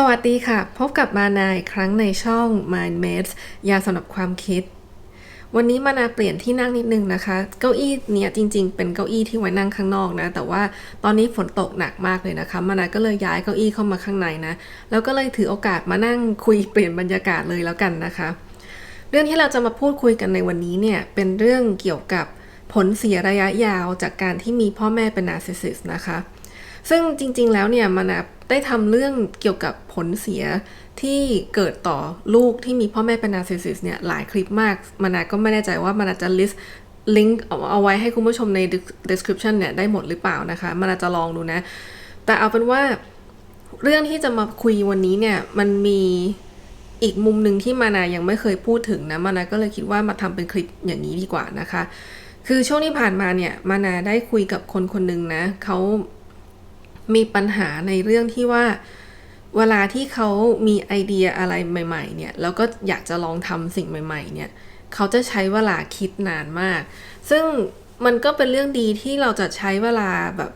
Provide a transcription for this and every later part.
สวัสดีค่ะ พบกับมานาอีกครั้งในช่อง Mind Mates ยาสำหรับความคิด วันนี้มานาเปลี่ยนที่นั่งนิดนึงนะคะ เก้าอี้เนี่ยจริง ๆ เป็นเก้าอี้ที่ไว้นั่งข้างนอกนะ แต่ว่าตอนนี้ฝนตกหนักมากเลยนะคะ มานาก็เลยย้ายเก้าอี้เข้ามาข้างในนะ แล้วก็เลยถือโอกาสมานั่งคุยเปลี่ยนบรรยากาศเลยแล้วกันนะคะ เรื่องที่เราจะมาพูดคุยกันในวันนี้เนี่ยเป็นเรื่องเกี่ยวกับผลเสียระยะยาวจากการที่มีพ่อแม่เป็นนาร์ซิสซิสนะคะ ซึ่งจริง ๆ แล้วเนี่ยมานา ได้ทำเรื่องเกี่ยวกับผลเสียที่เกิดต่อลูกที่มีพ่อแม่เป็นนาร์ซิสซิสเนี่ยหลายคลิปมาก มานาก็ไม่แน่ใจว่ามานาจะ list ลิงก์เอาไว้ให้คุณผู้ชมใน description เนี่ยได้หมดหรือเปล่านะคะ มานาจะลองดูนะ แต่เอาเป็นว่าเรื่องที่จะมาคุยวันนี้เนี่ยมันมีอีกมุมหนึ่งที่มานายังไม่เคยพูดถึงนะมานาก็เลยคิดว่ามาทำเป็นคลิปอย่างนี้ดีกว่านะคะ คือช่วงที่ผ่านมาเนี่ยมานาได้คุยกับคนคนหนึ่งนะเขา มีปัญหาในเรื่องที่ว่า เวลาที่เขามีไอเดียอะไรใหม่ ๆ เนี่ย แล้วก็อยากจะลองทำสิ่งใหม่ ๆ เนี่ย เขาจะใช้เวลาคิดนานมาก ซึ่งมันก็เป็นเรื่องดีที่เราจะใช้เวลาแบบ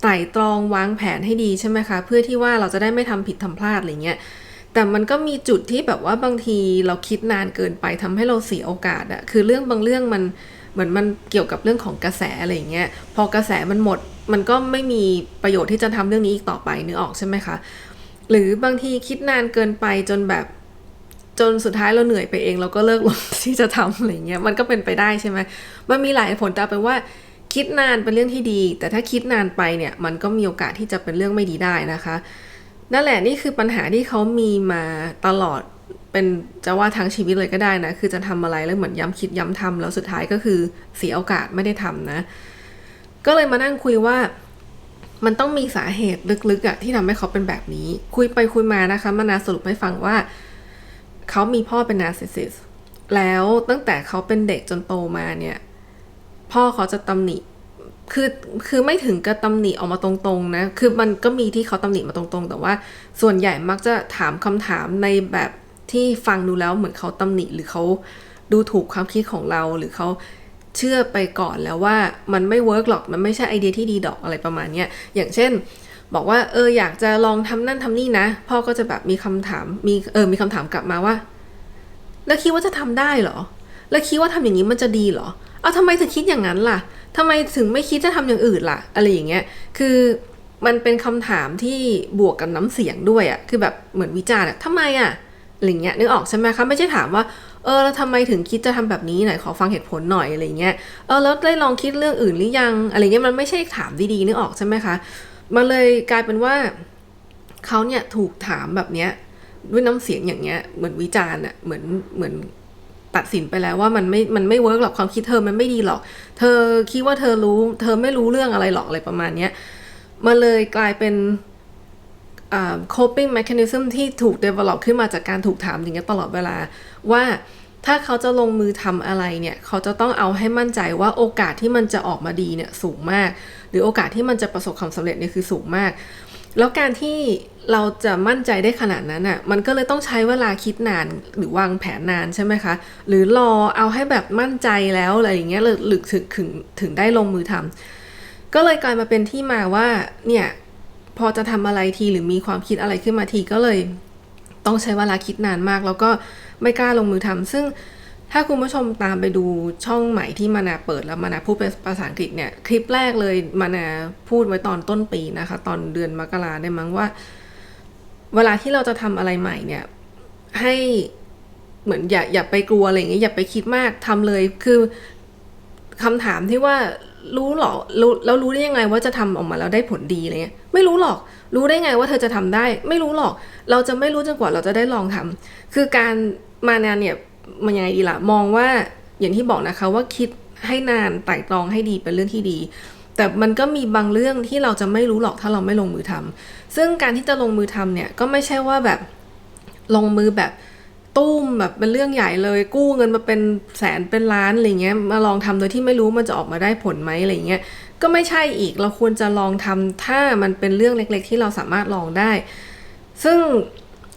ไตร่ตรองวางแผนให้ดีใช่ไหมคะ เพื่อที่ว่าเราจะได้ไม่ทำผิดทำพลาดอะไรเงี้ยแต่มันก็มีจุดที่แบบว่าบางทีเราคิดนานเกินไปทำให้เราเสียโอกาสอะคือเรื่องบางเรื่องมันเหมือนมันเกี่ยวกับเรื่องของกระแสอะไรเงี้ยพอกระแสมันหมด มันก็ไม่มีประโยชน์ที่จะทำเรื่องนี้อีกต่อไปนึกออกใช่ไหมคะ หรือบางทีคิดนานเกินไปจนแบบจนสุดท้ายเราเหนื่อยไปเองเราก็เลิกลงที่จะทำอะไรเงี้ยมันก็เป็นไปได้ใช่ไหมมันมีหลายผลแต่เป็นว่าคิดนานเป็นเรื่องที่ดี แต่ถ้าคิดนานไปเนี่ยมันก็มีโอกาสที่จะเป็นเรื่องไม่ดีได้นะคะ นั่นแหละนี่คือปัญหาที่เขามีมาตลอดเป็นจะว่าทั้งชีวิตเลยก็ได้นะ คือจะทำอะไรแล้วเหมือนย้ำคิดย้ำทำแล้วสุดท้ายก็คือเสียโอกาสไม่ได้ทำนะ ก็เลยมานั่งคุยว่ามันต้องมีสาเหตุลึกๆอะที่ทำให้เขาเป็นแบบนี้ คุยไปคุยมานะคะมานาสรุปให้ฟังว่า เขามีพ่อเป็นนาร์ซิสซิสแล้วตั้งแต่เขาเป็นเด็กจนโตมาเนี่ย พ่อเขาจะตำหนิคือคือไม่ถึงกับตำหนิออกมาตรงๆนะ คือมันก็มีที่เขาตำหนิมาตรงๆ แต่ว่าส่วนใหญ่มักจะถามคำถามในแบบที่ฟังดูแล้วเหมือนเขาตำหนิหรือเขาดูถูกความคิดของเราหรือเขา เชื่อไปก่อนแล้วว่ามันไม่เวิร์กหรอกมันไม่ใช่ไอเดียที่ดีดอกอะไรประมาณเนี้ยอย่างเช่น บอกว่าเอออยากจะลองทำนั่นทำนี่นะ พ่อก็จะแบบมีคำถามมีเออมีคำถามกลับมาว่า แล้วคิดว่าจะทำได้เหรอ แล้วคิดว่าทำอย่างนี้มันจะดีเหรอเอาทำไมถึงคิดอย่างนั้นล่ะทำไมถึงไม่คิดจะทำอย่างอื่นล่ะ อะไรอย่างเงี้ยคือมันเป็นคำถามที่บวกกับน้ำเสียงด้วยอะคือแบบเหมือนวิจารณ์อะทำไมอะ อะไรเงี้ยนึกออกใช่ไหมคะไม่ใช่ถามว่าเออแล้วทำไมถึงคิดจะทำแบบนี้ไหนขอฟังเหตุผลหน่อยอะไรเงี้ยเออแล้วได้ลองคิดเรื่องอื่นหรือยังอะไรเงี้ยมันไม่ใช่ถามดีๆนึกออกใช่ไหมคะมันเลยกลายเป็นว่าเขาเนี่ยถูกถามแบบเนี้ยด้วยน้ำเสียงอย่างเงี้ยเหมือนวิจารณ์อะเหมือนเหมือนตัดสินไปแล้วว่ามันไม่ มันไม่เวิร์กหรอกความคิดเธอมันไม่ดีหรอก เธอคิดว่าเธอรู้ เธอไม่รู้เรื่องอะไรหรอกอะไรประมาณเนี้ยมาเลยกลายเป็น coping mechanism ที่ถูก develop ขึ้นมาจากการถูกถามอย่างเงี้ยตลอดเวลาว่าถ้าเขาจะลงมือทำอะไรเนี่ย เขาจะต้องเอาให้มั่นใจว่าโอกาสที่มันจะออกมาดีเนี่ยสูงมาก หรือโอกาสที่มันจะประสบความสำเร็จเนี่ยคือสูงมาก แล้วการที่เราจะมั่นใจได้ขนาดนั้นอะมันก็เลยต้องใช้เวลาคิดนานหรือวางแผนนานใช่ไหมคะ หรือรอเอาให้แบบมั่นใจแล้วอะไรอย่างเงี้ยหรือหรือถึงถึงถึงได้ลงมือทำก็เลยกลายมาเป็นที่มาว่าเนี่ย พอจะทำอะไรทีหรือมีความคิดอะไรขึ้นมาทีก็เลย ต้องใช้เวลาคิดนานมาก แล้วก็ไม่กล้าลงมือทำซึ่งถ้าคุณผู้ชมตามไปดูช่องใหม่ที่มานาเปิดแล้วมานาพูดเป็นภาษาอังกฤษเนี่ย คลิปแรกเลยมานาพูดไว้ตอนต้นปีนะคะ ตอนเดือนมกราได้มั้งว่า เวลาที่เราจะทำอะไรใหม่เนี่ยให้เหมือนอย่าอย่าไปกลัวอะไรอย่างเงี้ยอย่าไปคิดมากทำเลยคือคำถามที่ว่า รู้หรอรู้แล้วรู้ได้ยังไงว่าจะทำออกมาแล้วได้ผลดีอะไรเงี้ยไม่รู้หรอก รู้ได้ไงว่าเธอจะทำได้ ไม่รู้หรอก เราจะไม่รู้จนกว่าเราจะได้ลองทำคือการมานานเนี่ยมันยังไงดีล่ะมองว่าอย่างที่บอกนะคะว่าคิดให้นานไต่ตรองให้ดีเป็นเรื่องที่ดี แต่มันก็มีบางเรื่องที่เราจะไม่รู้หรอกถ้าเราไม่ลงมือทำซึ่งการที่จะลงมือทำเนี่ยก็ไม่ใช่ว่าแบบลงมือแบบ ตุ้มแบบเป็นเรื่องใหญ่เลย กู้เงินมาเป็นแสนเป็นล้านอะไรเงี้ยมาลองทำโดยที่ไม่รู้มันจะออกมาได้ผลไหมอะไรเงี้ยก็ไม่ใช่อีกเราควรจะลองทำถ้ามันเป็นเรื่องเล็ก ๆ ที่เราสามารถลองได้ ซึ่ง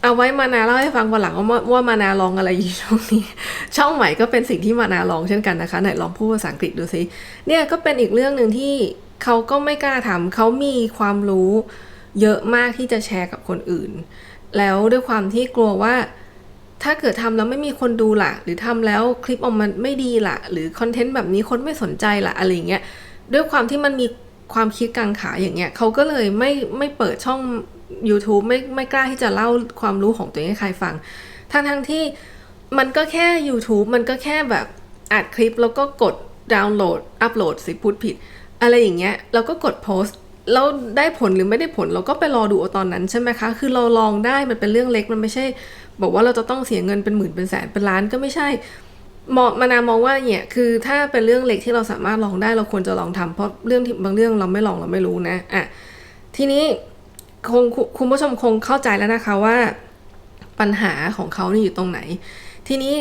เอาไว้มานาเล่าให้ฟังวันหลังว่าว่ามานาลองอะไรอยู่ช่วงนี้ ช่องใหม่ก็เป็นสิ่งที่มานาลองเช่นกันนะคะไหนลองพูดภาษาอังกฤษดูสิเนี่ยก็เป็นอีกเรื่องหนึ่งที่เขาก็ไม่กล้าทำเขามีความรู้เยอะมากที่จะแชร์กับคนอื่น แล้วด้วยความที่กลัวว่า ถ้าเกิดทำแล้วไม่มีคนดูล่ะ หรือทำแล้วคลิปออกมาไม่ดีล่ะ หรือคอนเทนต์แบบนี้คนไม่สนใจล่ะอะไรเงี้ยด้วยความที่มันมีความคิดกังขาอย่างเงี้ยเขาก็เลยไม่ไม่เปิดช่อง YouTube ไม่ไม่กล้าที่จะเล่าความรู้ของตัวเองให้ใครฟัง ทั้งทั้งที่มันก็แค่ YouTube มันก็แค่แบบอัดคลิปแล้วก็กดดาวน์โหลด อัปโหลดสิพูดผิด อะไรอย่างเงี้ยแล้วก็กดโพสต์ แล้วได้ผลหรือไม่ได้ผลเราก็ไปรอดูเอาตอนนั้นใช่ไหมคะ คือเราลองได้มันเป็นเรื่องเล็กมันไม่ใช่ บอกว่าเราจะต้องเสียเงินเป็นหมื่นเป็นแสนเป็นล้านก็ไม่ใช่มองมานามองว่าเนี่ยคือถ้าเป็นเรื่องเล็กที่เราสามารถลองได้เราควรจะลองทำเพราะเรื่องที่บางเรื่องเราไม่ลองเราไม่รู้นะอะทีนี้คงคุคุณผู้ชมคงเข้าใจแล้วนะคะว่า ปัญหาของเขานี่อยู่ตรงไหน ทีนี้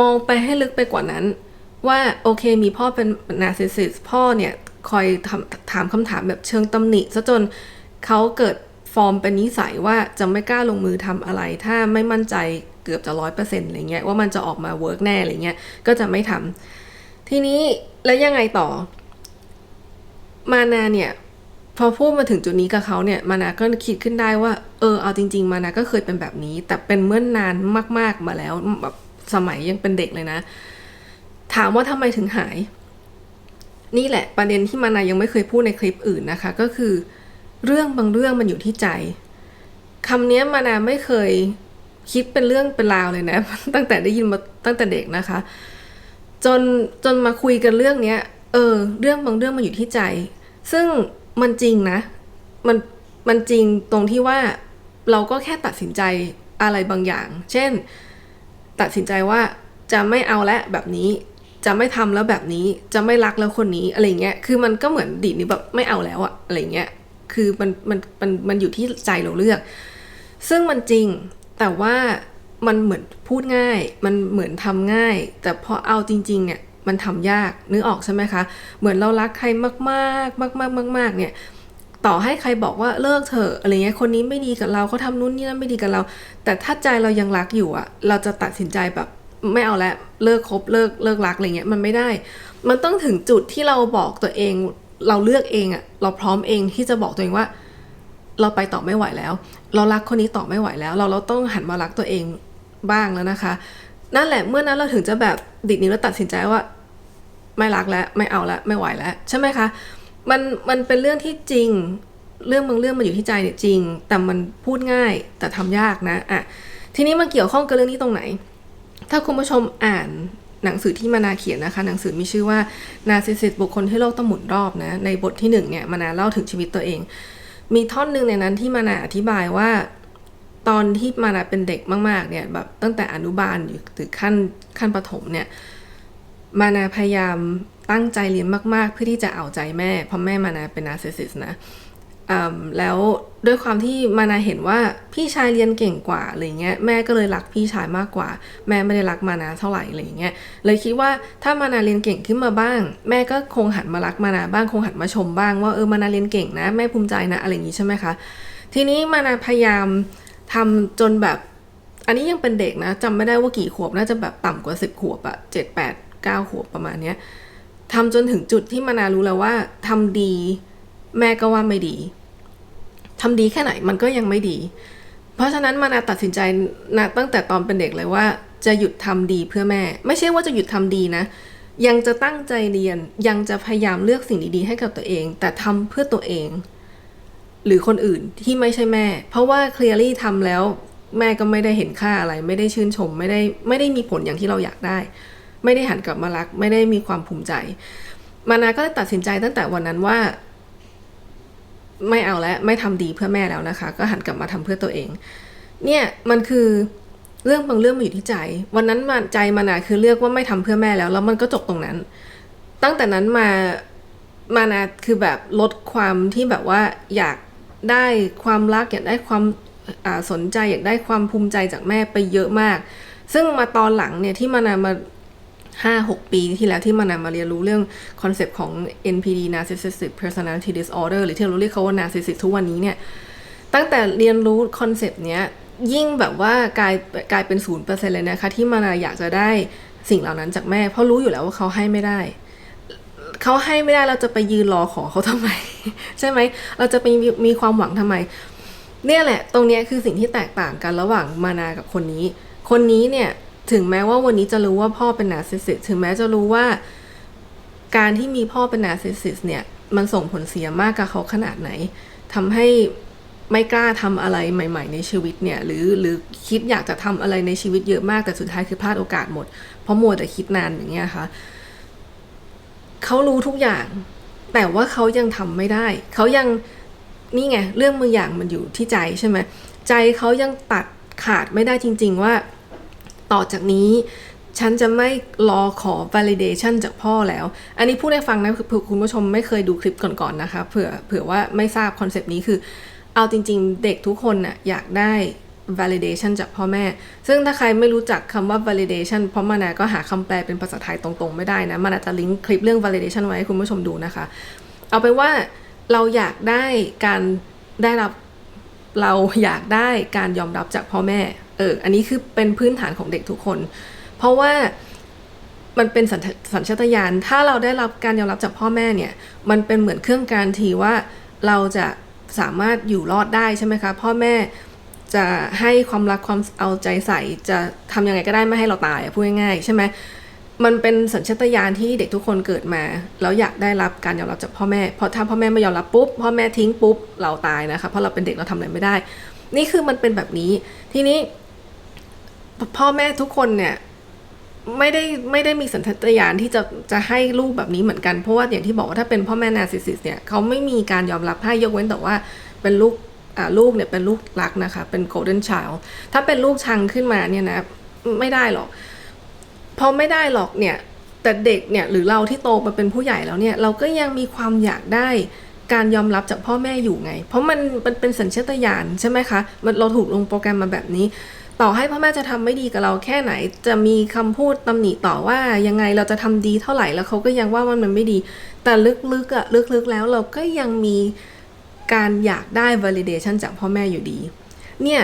มองไปให้ลึกไปกว่านั้น ว่าโอเคมีพ่อเป็นนาร์ซิสซิสพ่อเนี่ย คอยถามถามคำถามแบบเชิงตำหนิซะจนเขาเกิดฟอร์มเป็นนิสัยว่าจะไม่กล้าลงมือทำอะไร ถ้าไม่มั่นใจเกือบจะร้อยเปอร์เซ็นต์อะไรเงี้ยว่ามันจะออกมาเวิร์กแน่อะไรเงี้ยก็จะไม่ทำทีนี้แล้วยังไงต่อ มานาเนี่ยพอพูดมาถึงจุดนี้กับเขาเนี่ยมานาก็คิดขึ้นได้ว่า เออเอาจริง ๆ มานาก็เคยเป็นแบบนี้ แต่เป็นเมื่อนนานมาก ๆมาแล้วแบบสมัยยังเป็นเด็กเลยนะ ถามว่าทำไมถึงหาย นี่แหละประเด็นที่มานายังไม่เคยพูดในคลิปอื่นนะคะ ก็คือ เรื่องบางเรื่องมันอยู่ที่ใจคำนี้มานาไม่เคยคิดเป็นเรื่องเป็นราวเลยนะ ตั้งแต่ได้ยินมาตั้งแต่เด็กนะคะ จนจนมาคุยกันเรื่องเนี้ยเออ เรื่องบางเรื่องมันอยู่ที่ใจ ซึ่งมันจริงนะ มันมันจริงตรงที่ว่าเราก็แค่ตัดสินใจอะไรบางอย่าง เช่น ตัดสินใจว่าจะไม่เอาแล้วแบบนี้ จะไม่ทำแล้วแบบนี้จะไม่รักแล้วคนนี้อะไรเงี้ยคือมันก็เหมือนดีดนี้แบบไม่เอาแล้วอะอะไรเงี้ยคือมันมันมันมันอยู่ที่ใจเราเลือก ซึ่งมันจริงแต่ว่ามันเหมือนพูดง่าย มันเหมือนทำง่าย แต่พอเอาจริงๆเนี่ยมันทำยากนึกออกใช่ไหมคะ เหมือนเรารักใครมากๆ มาก ๆ มาก ๆ เนี่ย ต่อให้ใครบอกว่าเลิกเถอะอะไรเงี้ยคนนี้ไม่ดีกับเราเขาทำนู่นนี่นั่นไม่ดีกับเรา แต่ถ้าใจเรายังรักอยู่อะเราจะตัดสินใจแบบ ไม่เอาแล้วเลิกคบเลิกเลิกรักอะไรเงี้ยมันไม่ได้ มันต้องถึงจุดที่เราบอกตัวเอง เราเลือกเองอะเราพร้อมเองที่จะบอกตัวเองว่า เราไปต่อไม่ไหวแล้ว เรารักคนนี้ต่อไม่ไหวแล้ว เราเราต้องหันมารักตัวเองบ้างแล้วนะคะ นั่นแหละเมื่อนั้นเราถึงจะแบบดิดนิ้วแล้วตัดสินใจว่า ไม่รักแล้วไม่เอาแล้วไม่ไหวแล้วใช่ไหมคะมันมันเป็นเรื่องที่จริงเรื่องบางเรื่องมันอยู่ที่ใจเนี่ยจริง แต่มันพูดง่ายแต่ทำยากนะอะทีนี้มันเกี่ยวข้องกับเรื่องนี้ตรงไหน ถ้าคุณผู้ชมอ่านหนังสือที่มานาเขียนนะคะ หนังสือมีชื่อว่านาซิสิตบุคคลที่โลกต้องหมุนรอบนะ ในบทที่หนึ่งเนี่ยมานาเล่าถึงชีวิตตัวเอง มีท่อนหนึ่งในนั้นที่มานาอธิบายว่า ตอนที่มานาเป็นเด็กมาก ๆ เนี่ยแบบตั้งแต่อนุบาลอยู่ถึงขั้นขั้นประถมเนี่ยมานาพยายามตั้งใจเรียนมาก ๆ เพื่อที่จะเอาใจแม่เพราะแม่มานาเป็นนาซิสิสนะ แล้วด้วยความที่มานาเห็นว่าพี่ชายเรียนเก่งกว่าอะไรเงี้ยแม่ก็เลยรักพี่ชายมากกว่า แม่ไม่ได้รักมานาเท่าไหร่อะไรเงี้ยเลยคิดว่าถ้ามานาเรียนเก่งขึ้นมาบ้าง แม่ก็คงหันมารักมานาบ้างคงหันมาชมบ้างว่าเออมานาเรียนเก่งนะ แม่ภูมิใจนะอะไรอย่างงี้ใช่ไหมคะทีนี้มานาพยายามทำจนแบบ อันนี้ยังเป็นเด็กนะจำไม่ได้ว่ากี่ขวบน่าจะแบบต่ำกว่าสิบขวบอะเจ็ดแปดเก้าขวบประมาณเนี้ยทำจนถึงจุดที่มานารู้แล้วว่าทำดี แม่ก็ว่าไม่ดีทำดีแค่ไหนมันก็ยังไม่ดี เพราะฉะนั้นมานาตัดสินใจนะตั้งแต่ตอนเป็นเด็กเลยว่า จะหยุดทำดีเพื่อแม่ ไม่ใช่ว่าจะหยุดทำดีนะ ยังจะตั้งใจเรียนยังจะพยายามเลือกสิ่งดีๆให้กับตัวเอง แต่ทำเพื่อตัวเอง หรือคนอื่นที่ไม่ใช่แม่ เพราะว่าเคลียร์ลี่ทำแล้วแม่ก็ไม่ได้เห็นค่าอะไร ไม่ได้ชื่นชม ไม่ได้ไม่ได้มีผลอย่างที่เราอยากได้ ไม่ได้หันกลับมารัก ไม่ได้มีความภูมิใจ มานาก็ตัดสินใจตั้งแต่วันนั้นว่า ไม่เอาแล้วไม่ทำดีเพื่อแม่แล้วนะคะ ก็หันกลับมาทำเพื่อตัวเอง เนี่ยมันคือเรื่องบางเรื่องมันอยู่ที่ใจ วันนั้นมาใจมานาคือเลือกว่าไม่ทำเพื่อแม่แล้ว แล้วมันก็จบตรงนั้น ตั้งแต่นั้นมามานาคือแบบลดความที่แบบว่าอยากได้ความรักอยากได้ความสนใจอยากได้ความภูมิใจจากแม่ไปเยอะมาก ซึ่งมาตอนหลังเนี่ยที่มานามา ห้าหกปีที่แล้วที่มานำมาเรียนรู้เรื่องคอนเซปต์ของ NPD Narcissistic Personality Disorder หรือที่เราเรียกเขาว่า Narcissist ทุกวันนี้เนี่ย ตั้งแต่เรียนรู้คอนเซปต์เนี้ย ยิ่งแบบว่ากลายกลายเป็นศูนย์เปอร์เซ็นต์เลยนะคะ ที่มานาอยากจะได้สิ่งเหล่านั้นจากแม่ เพราะรู้อยู่แล้วว่าเขาให้ไม่ได้ เขาให้ไม่ได้เราจะไปยืนรอขอเขาทำไม ใช่ไหม เราจะไปมีมีความหวังทำไม เนี่ยแหละ ตรงเนี้ยคือสิ่งที่แตกต่างกันระหว่างมานากับคนนี้ คนนี้เนี่ย ถึงแม้ว่าวันนี้จะรู้ว่าพ่อเป็นนาซิสซิสถึงแม้จะรู้ว่า การที่มีพ่อเป็นนาซิสซิสเนี่ย มันส่งผลเสียมากกับเขาขนาดไหนทำให้ไม่กล้าทำอะไรใหม่ ๆ ในชีวิตเนี่ย หรือหรือคิดอยากจะทำอะไรในชีวิตเยอะมากแต่สุดท้ายคือพลาดโอกาสหมด เพราะมัวแต่คิดนานอย่างเงี้ยค่ะเขารู้ทุกอย่าง แต่ว่าเขายังทำไม่ได้ เขายังนี่ไงเรื่องบางอย่างมันอยู่ที่ใจใช่ไหมใจเขายังตัดขาดไม่ได้จริง ๆ ว่า ต่อจากนี้ฉันจะไม่รอขอ validation จากพ่อแล้ว อันนี้พูดให้ฟังนะเผื่อคุณผู้ชมไม่เคยดูคลิปก่อนๆนะคะเผื่อเผื่อว่าไม่ทราบคอนเซปต์นี้คือ เอาจริง ๆ เด็กทุกคนน่ะอยากได้ validation จากพ่อแม่ ซึ่งถ้าใครไม่รู้จักคำว่า validation เพราะมานาก็หาคำแปลเป็นภาษาไทยตรงๆ ไม่ได้นะ มานาจะลิงก์คลิปเรื่อง validation ไว้ให้คุณผู้ชมดูนะคะ เอาเป็นว่าเราอยากได้การได้รับเราอยากได้การยอมรับจากพ่อแม่ เออ อันนี้คือเป็นพื้นฐานของเด็กทุกคน เพราะว่ามันเป็นสัญสัญชาตญาณ ถ้าเราได้รับการยอมรับจากพ่อแม่เนี่ย มันเป็นเหมือนเครื่องการทีว่าเราจะสามารถอยู่รอดได้ใช่ไหมคะ พ่อแม่จะให้ความรักความเอาใจใส่จะทำยังไงก็ได้ไม่ให้เราตายพูดง่ายๆใช่ไหมมันเป็นสัญชาตญาณที่เด็กทุกคนเกิดมา แล้วอยากได้รับการยอมรับจากพ่อแม่ เพราะถ้าพ่อแม่ไม่ยอมรับปุ๊บพ่อแม่ทิ้งปุ๊บเราตายนะคะเพราะเราเป็นเด็กเราทำอะไรไม่ได้ นี่คือมันเป็นแบบนี้ ทีนี้ พ่อแม่ทุกคนเนี่ยไม่ได้ไม่ได้มีสัญชาตญาณที่จะจะให้ลูกแบบนี้เหมือนกัน เพราะว่าอย่างที่บอกว่าถ้าเป็นพ่อแม่นาซิสิสเนี่ยเขาไม่มีการยอมรับให้ยกเว้นแต่ว่าเป็นลูกอ่าลูกเนี่ยเป็นลูกรักนะคะ เป็น golden child ถ้าเป็นลูกชังขึ้นมาเนี่ยนะไม่ได้หรอกพอไม่ได้หรอกเนี่ยแต่เด็กเนี่ยหรือเราที่โตมาเป็นผู้ใหญ่แล้วเนี่ยเราก็ยังมีความอยากได้การยอมรับจากพ่อแม่อยู่ไง เพราะมันมันเป็นสัญชาตญาณใช่ไหมคะมันเราถูกลงโปรแกรมมาแบบนี้ ต่อให้พ่อแม่จะทำไม่ดีกับเราแค่ไหน จะมีคำพูดตำหนิต่อว่ายังไงเราจะทำดีเท่าไหร่แล้วเขาก็ยังว่ามันมันไม่ดี แต่ลึกๆอะลึกๆแล้วเราก็ยังมีการอยากได้ validation จากพ่อแม่อยู่ดี เนี่ย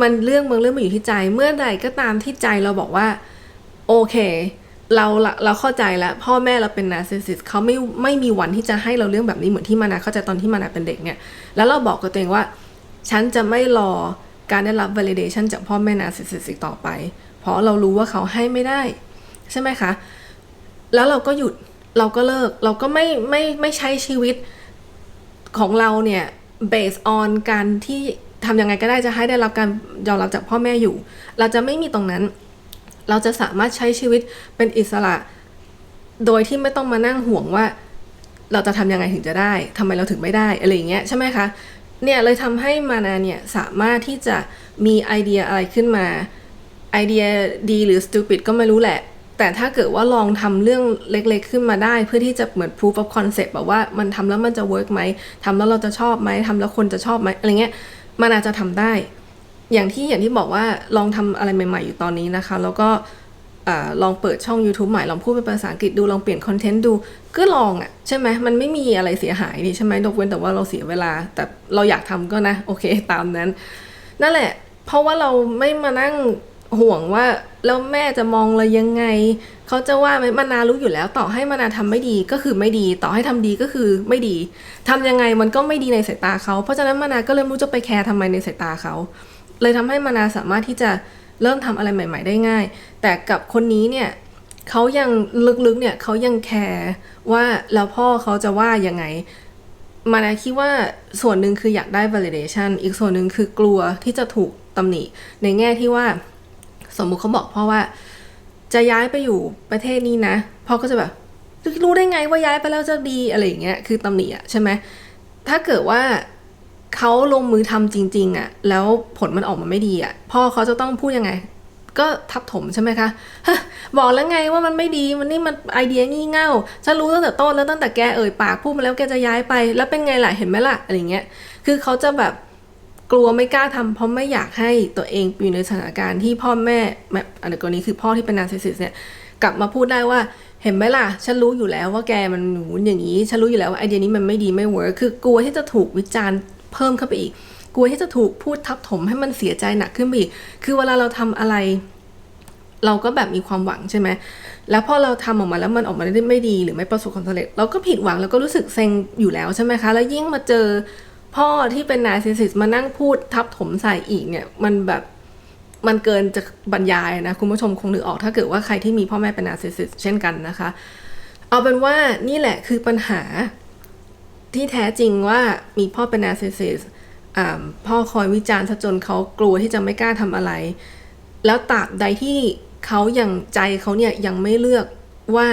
มันเรื่องบางเรื่องมันอยู่ที่ใจ เมื่อใดก็ตามที่ใจเราบอกว่า โอเค เราละเราเข้าใจแล้ว พ่อแม่เราเป็นนาร์ซิสซิสเขาไม่ไม่มีวันที่จะให้เราเรื่องแบบนี้เหมือนที่มานาเข้าใจตอนที่มานาเป็นเด็กเนี่ย แล้วเราบอกกับตัวเองว่า ฉันจะไม่รอ การได้รับ validation จากพ่อแม่นาร์ซิสิสอีกต่อไป เพราะเรารู้ว่าเขาให้ไม่ได้ ใช่ไหมคะ แล้วเราก็หยุดเราก็เลิกเราก็ไม่ไม่ไม่ใช้ชีวิตของเราเนี่ย based on การที่ทำยังไงก็ได้จะให้ได้รับการยอมรับจากพ่อแม่อยู่ เราจะไม่มีตรงนั้น เราจะสามารถใช้ชีวิตเป็นอิสระ โดยที่ไม่ต้องมานั่งห่วงว่า เราจะทำยังไงถึงจะได้ทำไมเราถึงไม่ได้อะไรอย่างเงี้ยใช่ไหมคะ เนี่ยเลยทำให้มานาเนี่ยสามารถที่จะมีไอเดียอะไรขึ้นมาไอเดียดีหรือ stupid ก็ไม่รู้แหละ แต่ถ้าเกิดว่าลองทำเรื่องเล็กๆขึ้นมาได้ เพื่อที่จะเหมือน proof of concept แบบว่ามันทำแล้วมันจะ work ไหมทำแล้วเราจะชอบไหมทำแล้วคนจะชอบไหมอะไรเงี้ยมันอาจจะทำได้ อย่างที่อย่างที่บอกว่าลองทำอะไรใหม่ๆอยู่ตอนนี้นะคะ แล้วก็ลองเปิดช่อง YouTube ใหม่ ลองพูดเป็นภาษาอังกฤษดู ลองเปลี่ยนคอนเทนต์ดู ก็ลองอะ่ะใช่ไหมมันไม่มีอะไรเสียหายนี่ใช่ไหมยกเว้นแต่ว่าเราเสียเวลา แต่เราอยากทำก็นะ โอเคตามนั้น นั่นแหละ เพราะว่าเราไม่มานั่งห่วงว่าแล้วแม่จะมองเรายังไง เขาจะว่าไหมมานารู้อยู่แล้ว ต่อให้มานาทำไม่ดีก็คือไม่ดี ต่อให้ทำดีก็คือไม่ดีทำยังไงมันก็ไม่ดีในสายตาเขา เพราะฉะนั้นมานาก็เลยไม่รู้จะไปแคร์ทำไมในสายตาเขา เลยทำให้มานาสามารถที่จะเริ่มทำอะไรใหม่ ๆ ได้ง่าย แต่กับคนนี้เนี่ย เขายังลึกๆเนี่ยเขายังแคร์ว่าแล้วพ่อเขาจะว่ายังไง มานาคิดว่าส่วนหนึ่งคืออยากได้ validation อีกส่วนหนึ่งคือกลัวที่จะถูกตำหนิ ในแง่ที่ว่า สมมุติเขาบอกพ่อว่า จะย้ายไปอยู่ประเทศนี้นะพ่อก็จะแบบรู้ได้ไงว่าย้ายไปแล้วจะดีอะไรอย่างเงี้ยคือตำหนิอะใช่ไหมถ้าเกิดว่าเขาลงมือทำจริง ๆอะแล้วผลมันออกมาไม่ดีอะพ่อเขาจะต้องพูดยังไง ก็ทับถมใช่ไหมคะ บอกแล้วไงว่ามันไม่ดีมันนี่มันไอเดียงี่เง่าฉันรู้ตั้งแต่ต้นแล้วตั้งแต่แกเอ่ยปากพูดมาแล้วแกจะย้ายไป แล้วเป็นไงล่ะเห็นไหมล่ะอะไรเงี้ย คือเขาจะแบบกลัวไม่กล้าทำเพราะไม่อยากให้ตัวเองอยู่ในสถานการณ์ที่พ่อแม่แบบอันกรณีคือพ่อที่เป็นนาร์ซิสซิสเนี่ยกลับมาพูดได้ว่าเห็นไหมล่ะ ฉันรู้อยู่แล้วว่าแกมันหนูอย่างนี้ ฉันรู้อยู่แล้วว่าไอเดียนี้มันไม่ดีไม่เวิร์คคือกลัวที่จะถูกวิจารณ์เพิ่มเข้าไปอีก กลัวที่จะถูกพูดทับถมให้มันเสียใจหนักขึ้นไปอีก คือเวลาเราทำอะไร เราก็แบบมีความหวังใช่ไหม แล้วพอเราทำออกมาแล้วมันออกมาได้ไม่ดีหรือไม่ประสบความสำเร็จ เราก็ผิดหวังแล้วก็รู้สึกเซ็งอยู่แล้วใช่ไหมคะ แล้วยิ่งมาเจอพ่อที่เป็นนาร์ซิสิสมานั่งพูดทับถมใส่อีกเนี่ย มันแบบมันเกินจะบรรยายนะ คุณผู้ชมคงนึกออกถ้าเกิดว่าใครที่มีพ่อแม่เป็นนาซิสิสเช่นกันนะคะ เอาเป็นว่านี่แหละคือปัญหาที่แท้จริงว่ามีพ่อเป็นนาซิสิส พ่อคอยวิจารณ์ซะจนเขากลัวที่จะไม่กล้าทำอะไร แล้วตราบใดที่เขายังใจเขาเนี่ยยังไม่เลือกว่า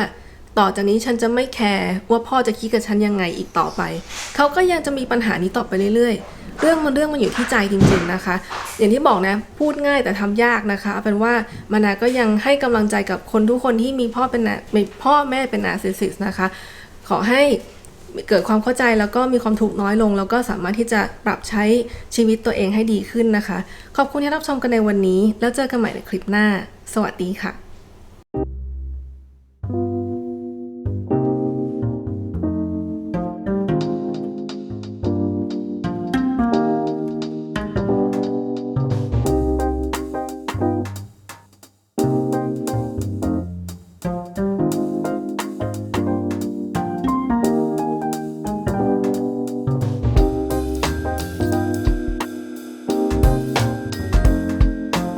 ต่อจากนี้ฉันจะไม่แคร์ว่าพ่อจะคิดกับฉันยังไงอีกต่อไป เขาก็ยังจะมีปัญหานี้ต่อไปเรื่อยๆ เรื่องมันเรื่องมันอยู่ที่ใจจริงๆนะคะ อย่างที่บอกนะพูดง่ายแต่ทำยากนะคะเอาเป็นว่ามานาก็ยังให้กำลังใจกับคนทุกคนที่มีพ่อเป็นนาพ่อแม่เป็นนาซิสิสนะคะ ขอให้ เกิดความเข้าใจแล้วก็มีความทุกข์น้อยลง แล้วก็สามารถที่จะปรับใช้ชีวิตตัวเองให้ดีขึ้นนะคะ ขอบคุณที่รับชมกันในวันนี้ แล้วเจอกันใหม่ในคลิปหน้า สวัสดีค่ะ